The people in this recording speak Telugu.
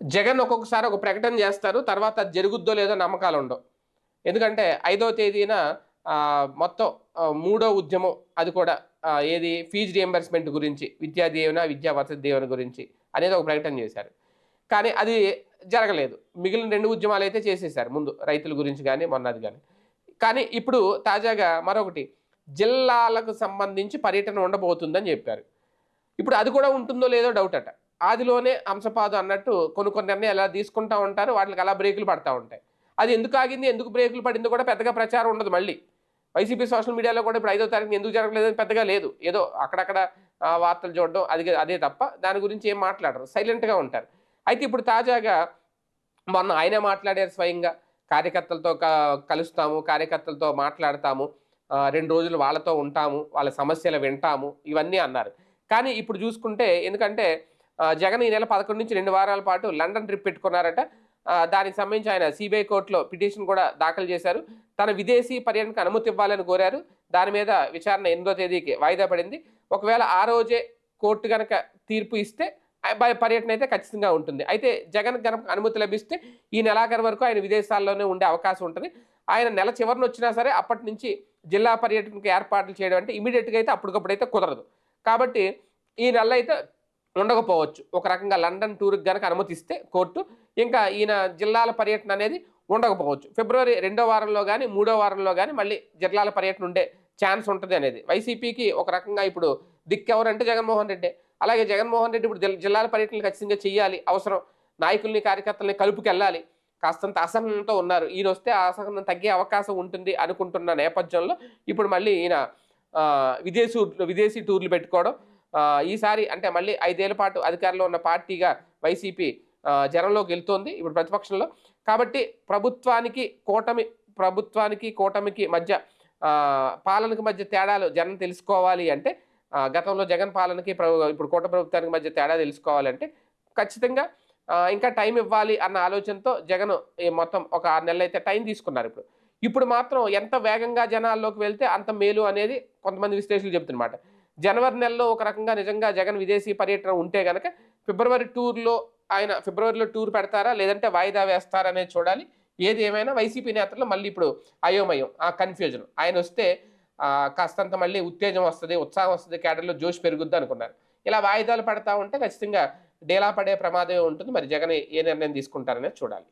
జగన్ ఒక్కొక్కసారి ఒక ప్రకటన చేస్తారు తర్వాత జరుగుద్దో లేదో నమ్మకాలు ఉండవు. ఎందుకంటే ఐదో తేదీన మొత్తం మూడో ఉద్యమం అది కూడా ఏది ఫీజు రియంబర్స్మెంట్ గురించి విద్యా దీవెన విద్యా వసతి దీవెన గురించి అనేది ఒక ప్రకటన చేశారు. కానీ అది జరగలేదు. మిగిలిన రెండు ఉద్యమాలు అయితే చేసేసారు ముందు రైతుల గురించి కానీ మొన్నది కానీ కానీ ఇప్పుడు తాజాగా మరొకటి జిల్లాలకు సంబంధించి పర్యటన ఉండబోతుందని చెప్పారు. ఇప్పుడు అది కూడా ఉంటుందో లేదో డౌట్ అట. ఆదిలోనే అంశపాదు అన్నట్టు కొన్ని కొన్ని నిర్ణయాలు అలా తీసుకుంటా ఉంటారు. వాటికి అలా బ్రేకులు పడతా ఉంటాయి. అది ఎందుకు ఆగింది? ఎందుకు బ్రేకులు పడిందో కూడా పెద్దగా ప్రచారం ఉండదు మళ్ళీ. వైసీపీ సోషల్ మీడియాలో కూడా ఇప్పుడు ఐదో తారీఖు ఎందుకు జరగలేదని పెద్దగా లేదు. ఏదో అక్కడక్కడ వార్తలు చూడడం అది అదే తప్ప దాని గురించి ఏం మాట్లాడరు. సైలెంట్గా ఉంటారు. అయితే ఇప్పుడు తాజాగా మొన్న ఆయనే మాట్లాడారు స్వయంగా. కార్యకర్తలతో క- కలుస్తాము కార్యకర్తలతో మాట్లాడతాము రెండు రోజులు వాళ్ళతో ఉంటాము వాళ్ళ సమస్యలు వింటాము ఇవన్నీ అన్నారు. కానీ ఇప్పుడు చూసుకుంటే ఎందుకంటే జగన్ ఈ నెల పదకొండు నుంచి రెండు వారాల పాటు లండన్ ట్రిప్ పెట్టుకున్నారట. దానికి సంబంధించి ఆయన సిబిఐ కోర్టులో పిటిషన్ కూడా దాఖలు చేశారు. తన విదేశీ పర్యటనకు అనుమతి ఇవ్వాలని కోరారు. దాని మీద విచారణ ఎనిమిదో తేదీకి వాయిదా పడింది. ఒకవేళ ఆ రోజే కోర్టు కనుక తీర్పు ఇస్తే పర్యటన అయితే ఖచ్చితంగా ఉంటుంది. అయితే జగన్ కనుక అనుమతి లభిస్తే ఈ నెలాఖరు వరకు ఆయన విదేశాల్లోనే ఉండే అవకాశం ఉంటుంది. ఆయన నెల చివరిని వచ్చినా సరే అప్పటి నుంచి జిల్లా పర్యటనకు ఏర్పాట్లు చేయడం అంటే ఇమీడియట్గా అయితే అప్పటికప్పుడు అయితే కుదరదు. కాబట్టి ఈ నెల అయితే ఉండకపోవచ్చు. ఒక రకంగా లండన్ టూర్కి కనుక అనుమతిస్తే కోర్టు ఇంకా ఈయన జిల్లాల పర్యటన అనేది ఉండకపోవచ్చు. ఫిబ్రవరి రెండో వారంలో కానీ మూడో వారంలో కానీ మళ్ళీ జిల్లాల పర్యటన ఉండే ఛాన్స్ ఉంటుంది అనేది. వైసీపీకి ఒక రకంగా ఇప్పుడు దిక్కెవరంటే జగన్మోహన్ రెడ్డి. అలాగే జగన్మోహన్ రెడ్డి ఇప్పుడు జిల్- జిల్లాల పర్యటనలు ఖచ్చితంగా చేయాలి అవసరం. నాయకుల్ని కార్యకర్తల్ని కలుపుకెళ్ళాలి. కాస్తంత అసహనంతో ఉన్నారు. ఈయన వస్తే అసహనం తగ్గే అవకాశం ఉంటుంది అనుకుంటున్న నేపథ్యంలో ఇప్పుడు మళ్ళీ ఈయన విదేశీ విదేశీ టూర్లు పెట్టుకోవడం ఈసారి అంటే మళ్ళీ ఐదేళ్ళ పాటు అధికారంలో ఉన్న పార్టీగా వైసీపీ జనంలోకి వెళ్తోంది ఇప్పుడు ప్రతిపక్షంలో. కాబట్టి ప్రభుత్వానికి కూటమి ప్రభుత్వానికి కూటమికి మధ్య పాలనకి మధ్య తేడాలు జనం తెలుసుకోవాలి అంటే గతంలో జగన్ పాలనకి ఇప్పుడు కూట ప్రభుత్వానికి మధ్య తేడా తెలుసుకోవాలంటే ఖచ్చితంగా ఇంకా టైం ఇవ్వాలి అన్న ఆలోచనతో జగన్ మొత్తం ఒక ఆరు నెలలు అయితే టైం తీసుకున్నారు ఇప్పుడు. ఇప్పుడు మాత్రం ఎంత వేగంగా జనాల్లోకి వెళ్తే అంత మేలు అనేది కొంతమంది విశ్లేషకులు చెప్తున్నమాట. జనవరి నెలలో ఒక రకంగా నిజంగా జగన్ విదేశీ పర్యటన ఉంటే గనక ఫిబ్రవరి టూర్లో ఆయన ఫిబ్రవరిలో టూర్ పెడతారా? లేదంటే వాయిదా వేస్తారా అనేది చూడాలి. ఏది ఏమైనా వైసీపీ నేతల్లో మళ్ళీ ఇప్పుడు అయోమయం ఆ కన్ఫ్యూజన్ ఆయన వస్తే కాస్తంత మళ్ళీ ఉత్తేజం వస్తుంది ఉత్సాహం వస్తుంది కేడర్లో జోష్ పెరుగుద్ది అనుకున్నారు. ఇలా వాయిదాలు పడతా ఉంటే ఖచ్చితంగా డేలా పడే ప్రమాదమే ఉంటుంది. మరి జగన్ ఏ నిర్ణయం తీసుకుంటారనేది చూడాలి.